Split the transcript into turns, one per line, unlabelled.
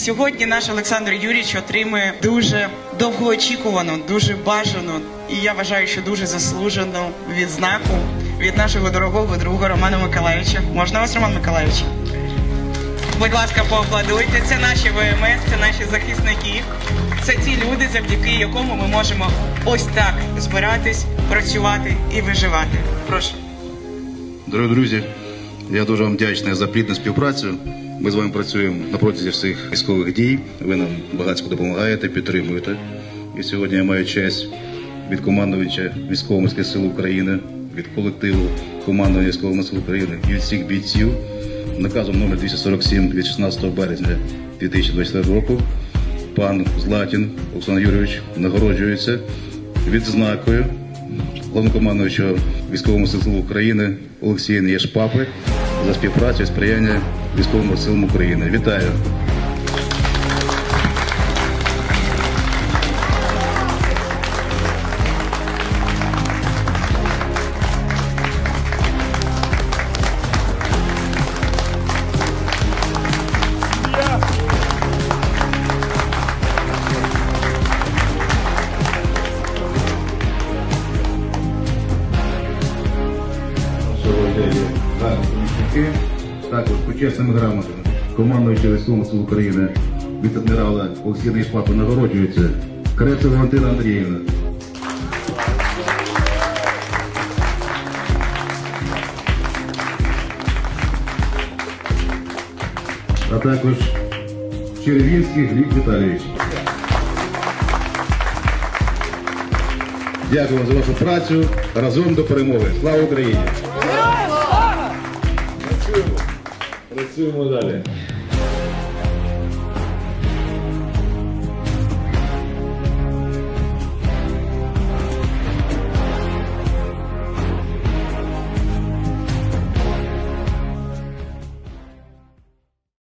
Сьогодні наш Олександр Юрійович отримує дуже довгоочікувану, дуже бажану і я вважаю, що дуже заслужену відзнаку від нашого дорогого друга Романа Миколаївича. Можна вас, Роман Миколаївич? Будь ласка, поаплодуйте. Це наші ВМС, це наші захисники. Це ті люди, завдяки якому ми можемо ось так збиратись, працювати і виживати. Прошу.
Дорогі друзі, я дуже вам вдячний за плідну співпрацю. Ми з вами працюємо на протязі всіх військових дій. Ви нам багатько допомагаєте, підтримуєте. І сьогодні я маю честь від командувача військово-морських сил України, від колективу командування військово сил України і від всіх бійців наказом номер 247 від 16 березня 2024 року. Пан Златін Олександр Юрійович нагороджується відзнакою головнокомандуючого військовому силам України Олексія Єшпапи за співпрацю і сприяння військовим силам України. Вітаю! Сьогодні помічники, також почесними грамотами командуючого військового сил України віце-адмірала Олексія Єшпапи нагороджується Крецева Валентина Андріївна. а також Черевінський Гліб Віталійович. Дякую за вашу працю. Разом до перемоги. Слава Україні!
Працюємо далі.